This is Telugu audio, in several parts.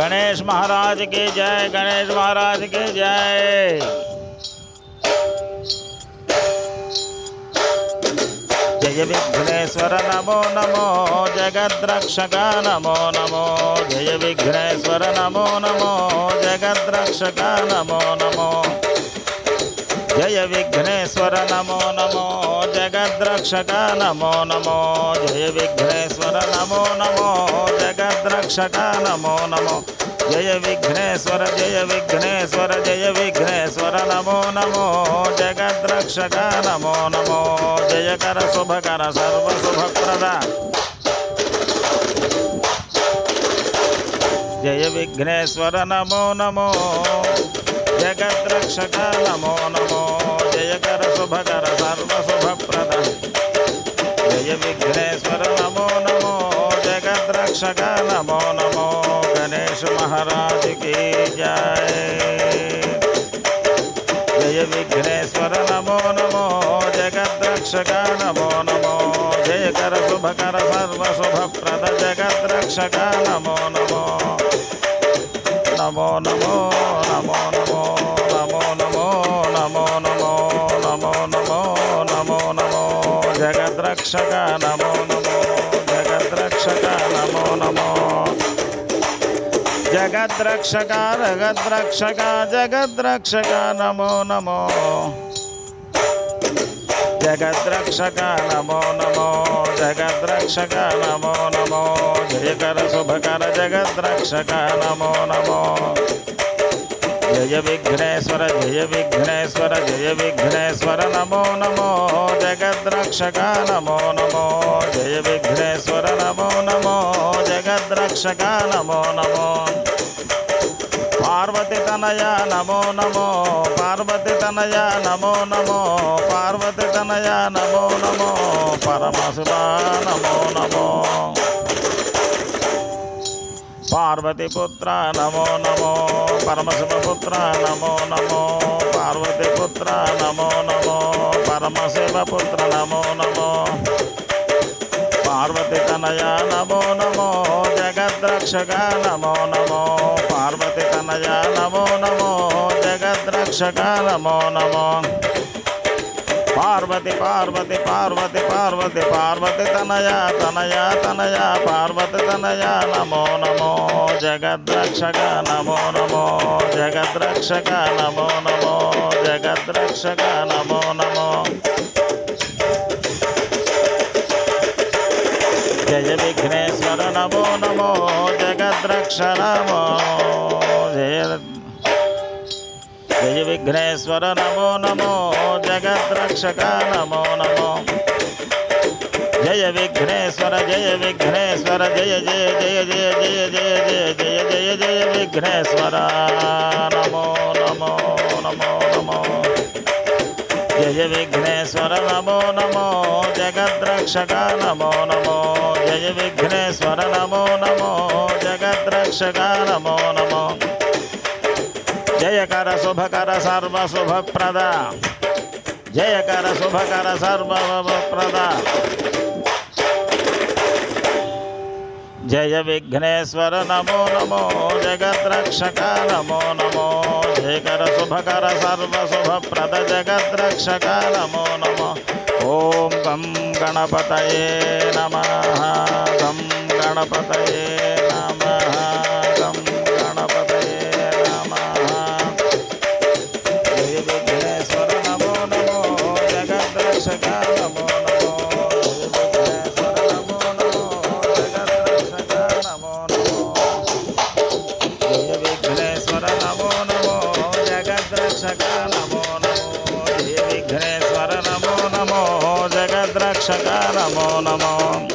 गणेश महाराज के जय, गणेश महाराज के जय। जय विघ्नेश्वर, नमो नमो। जगद्रक्षक नमो नमो। जय विघ्नेश्वर, नमो नमो। जगद्रक्षक नमो नमो। जय विघ्नेश्वर नमो नमो, जगद्रक्षक नमो नमो, जय विघ्नेश्वर नमो नमो, जगद्रक्षक नमो नमो। जय विघ्नेश्वर जय विघ्नेश्वर जय विघ्नेश्वर नमो नमो, जगद्रक्षक नमो नमो। जय कर शुभ कर सर्व शुभ प्रदा जय विघ्नेश्वर नमो नमो। जगद्रक्षक नमो नमो जय कर शुभ कर सर्व प्रद जय विघ्नेश्वर नमो नमो जगद्रक्षक नमो नमो गणेश महाराज की जय जय विघ्नेश्वर नमो नमो जगद्रक्षक नमो नमो जय कर शुभ कर सर्व शुभ प्रद जगद्रक्षक नमो नमो నమో నమో నమో నమో నమో నమో నమో నమో నమో నమో నమో నమో జగద్రక్షక నమో నమో జగద్రక్షక నమో నమో జగద్రక్షక జగద్రక్షక జగద్రక్షక నమో నమో జగద్రక్షక నమో నమో జగద్రక్షక నమో నమో జయకర శుభకర జగద్రక్షక నమో నమో జయ విఘ్నేశ్వర జయ విఘ్నేశ్వర జయ విఘ్నేశ్వర నమో నమో జగద్రక్షక నమో నమో జయ విఘ్నేశ్వర నమో నమో జగద్రక్షక నమో నమో పార్వతి తనయ నమో నమో. పార్వతి తనయ నమో నమో. పార్వతి తనయ నమో నమో. పరమశివ నమో నమో. పార్వతిపుత్ర నమో నమో. పరమశివపుత్ర నమో నమో. పార్వతిపుత్ర నమో నమో. పరమశివపుత్ర నమో నమో. పార్వతి తనయ నమో నమో జగద్రక్షక నమో నమో పార్వతి తనయ నమో నమో జగద్రక్షక నమో. నమో పార్వతి పార్వతి పార్వతి పార్వతి పార్వతి తనయ తనయ తనయ పార్వతి తనయ నమో నమో జగద్రక్షక నమో నమో జగద్రక్షక నమో నమో జగద్రక్షక నమో నమో. జయ విఘ్నేశ్వర నమో నమో జగద్రక్ష నమో జయ జయ విఘ్నేశ్వర నమో నమో జగద్రక్షక నమో నమో జయ విఘ్నేశ్వర జయ విఘ్నేశ్వర జయ జయ జయ జయ జయ జయ జయ జయ జయ జయ విఘ్నేశ్వర నమో నమో నమో నమో జయ విఘ్నేశ్వర నమో నమో జగద్రక్షక నమో నమో జయ విఘ్నేశ్వర నమో నమో జగద్రక్షక నమో నమో జయకర శుభకర సర్వశుభప్రద జయకర శుభకర సర్వప్రద జయ విఘ్నేశ్వర నమో నమో జగద్రక్షక నమో నమో शुभकर सर्वशुभप्रद जगद्रक्षकालमो नमः। ॐ गं गणपतये नमः। गं गणपतये नमः। జగద్రక్షక నమో. నమో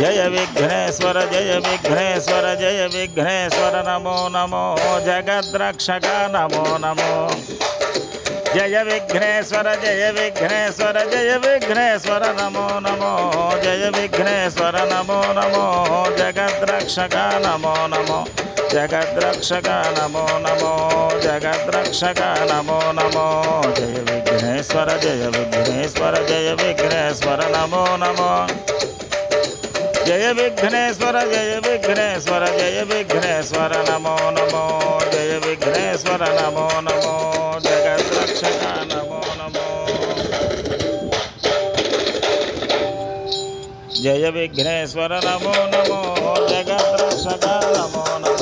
జయ విఘ్నేశ్వర జయ విఘ్నేశ్వర జయ విఘ్నేశ్వర నమో నమో. జగద్రక్షక నమో నమో. జయ విఘ్నేశ్వర జయ విఘ్నేశ్వర జయ విఘ్నేశ్వర నమో నమో. జయ విఘ్నేశ్వర నమో నమో. జగద్రక్షక నమో నమో. जगद्रक्षका नमो नमो जगद्रक्षका नमो। नमो जय विघ्नेश्वर जय विघ्नेश्वर जय विघ्नेश्वर, नमो नमो। जय विघ्नेश्वर जय विघ्नेश्वर जय विघ्नेश्वर, नमो नमो। जय विघ्नेश्वर, नमो नमो। जगद्रक्षका नमो। नमो जय विघ्नेश्वर, नमो नमो। जगद्रक्षका नमो नमो।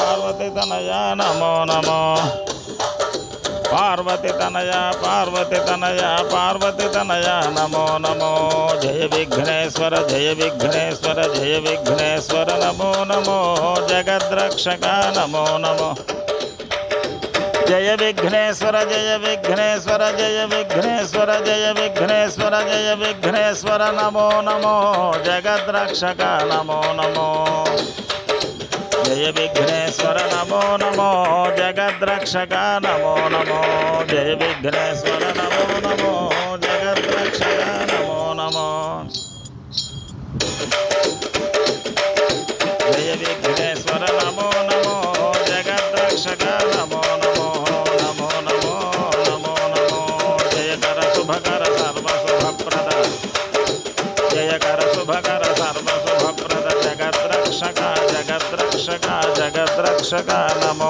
పార్వతి తనయ నమో నమో. పార్వతి తనయ పార్వతి తనయ పార్వతి తనయ నమో నమో. జయ విఘ్నేశ్వర జయ విఘ్నేశ్వర జయ విఘ్నేశ్వర నమో నమో. జగద్రక్షక నమో నమో. జయ విఘ్నేశ్వర జయ విఘ్నేశ్వర జయ విఘ్నేశ్వర జయ విఘ్నేశ్వర జయ విఘ్నేశ్వర నమో నమో. జగద్రక్షక నమో నమో. జయ విఘ్నేశ్వర నమో నమో జగద్రక్షక నమో నమో జయ విఘ్నేశ్వర నమో నమో జగద్రక్ష नाम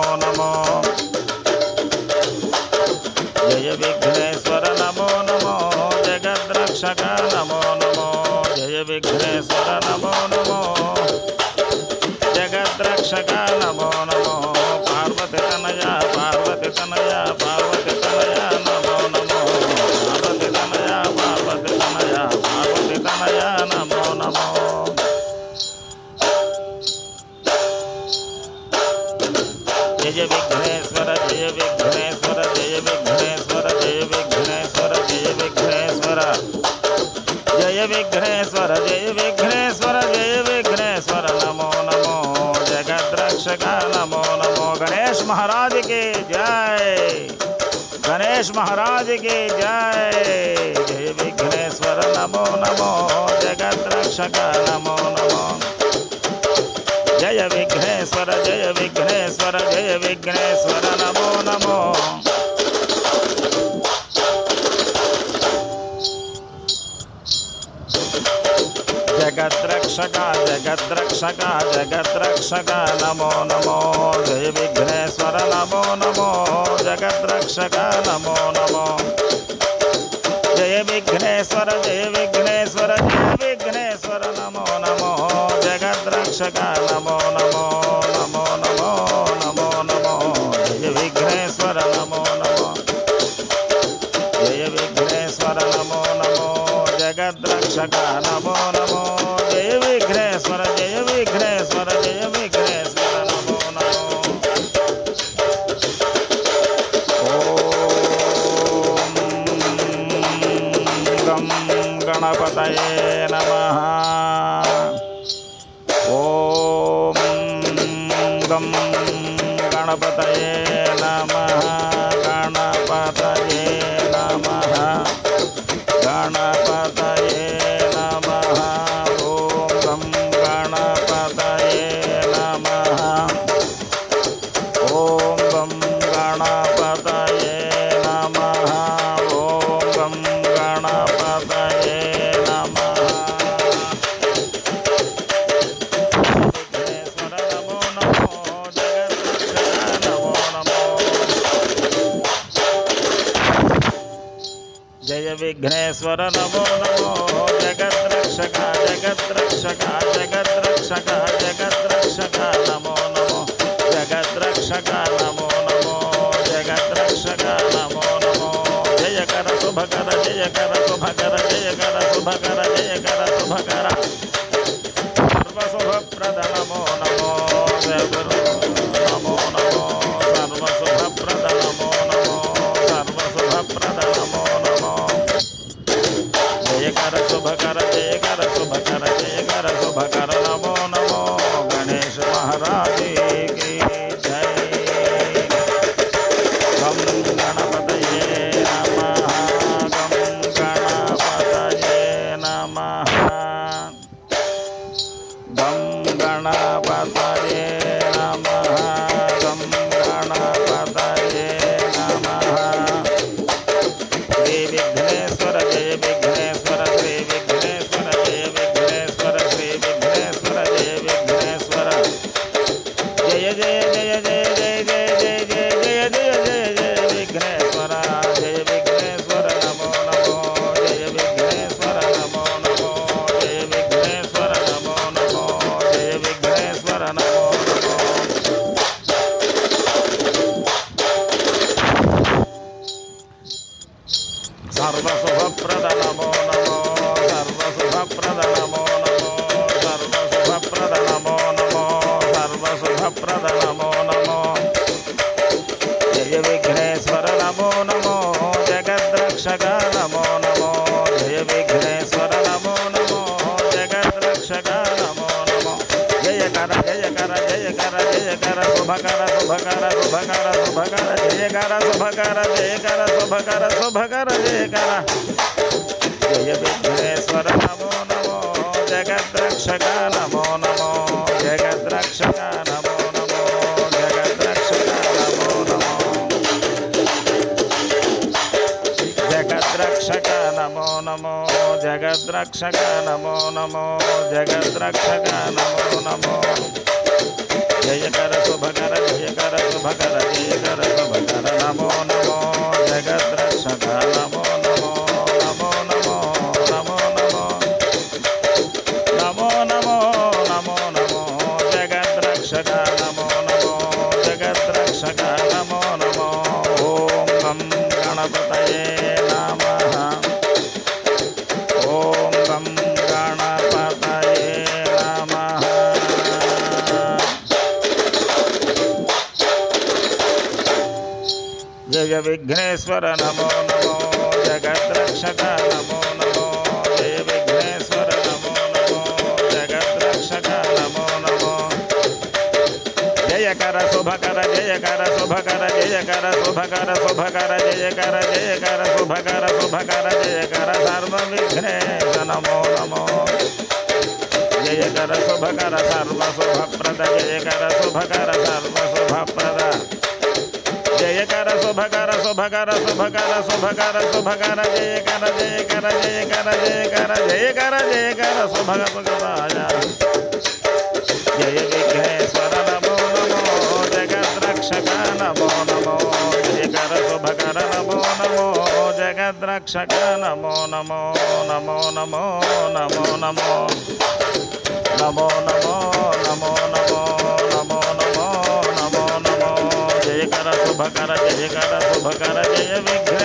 की जय। गणेश महाराज के जय। जय विघ्नेश्वर नमो नमो। जगत रक्षक, नमो नमो। जय विघ्नेश्वर जय विघ्नेश्वर जय विघ्नेश्वर, नमो नमो। जगद्रक्षक जगद्रक्षक जगद्रक्षक नमो नमो, जय विघ्नेश्वर, नमो नमो जगद्रक्षक नमो नमो। जय विघ्नेश्वर जय विघ्नेश्वर जय विघ्नेश्वर, नमो नमो जगद्रक्षक नमो नमो नमो नमो नमो नमो। जय विघ्नेश्वर, नमो नमो। जय विघ्नेश्वर, नमो नमो जगद्रक्षक नमो नमो। ಗಣಪದ జయ విఘ్నేశ్వర నమో నమో జగద్రక్షక జగద్రక్షక జగద్రక్షక జగద్రక్షక నమో నమో జగద్రక్షక నమో నమో జగద్రక్షక నమో నమో జయ కర శుభకర జయ కర శుభకర జయ కర శుభకర జయ ಗಣಪತಯೇ నమో నమో జయ విఘ్నేశ్వర నమో నమో జగద్రక్షక నమో నమో జయ కర జయ కర జయ కర జయ కర శుభకర శుభకర శుభకర శుభకర జయ కర శుభకర జయ కర శుభకర శుభకర జయ కర జయ విఘ్నేశ్వర నమో నమో జగద్రక్షక నమో నమో జగద్రక్షక నమో నమో నమో నమో జగద్రక్షక నమో నమో జగద్రక్షక నమో నమో. జయకర శుభకర జయకర శుభకర జయకర శుభకర నమో నమో జగద్రక్షక నమో నమో. విఘ్నేశ్వర నమో నమో జగద్రక్షక నమో నమో జయ విఘ్నేశ్వర నమో నమో జగద్రక్షక నమో నమో. జయకర శుభకర జయకర శుభకర జయకర శుభకర శుభకర జయకర జయకర శుభకర శుభకర జయకర సర్వ విఘ్నేశ నమో నమో. జయకర శుభకర సర్వ శుభప్రద జయకర శుభకర సర్వ శుభప్రద. జయకర శుభకర శుభకర శుభకర శుభకర శుభకర జయకర జయకర జయకర జయకర జయకర జయకర శుభగ సుఖరాజ జయ విఘ్నేశ్వర నమో నమో జగద్రక్షక నమో నమో జయకర శుభకర నమో నమో జగద్రక్షక నమో నమో నమో నమో నమో నమో నమో నమో నమో నమో భకర జయ కర శుభకర జయ విఘ్న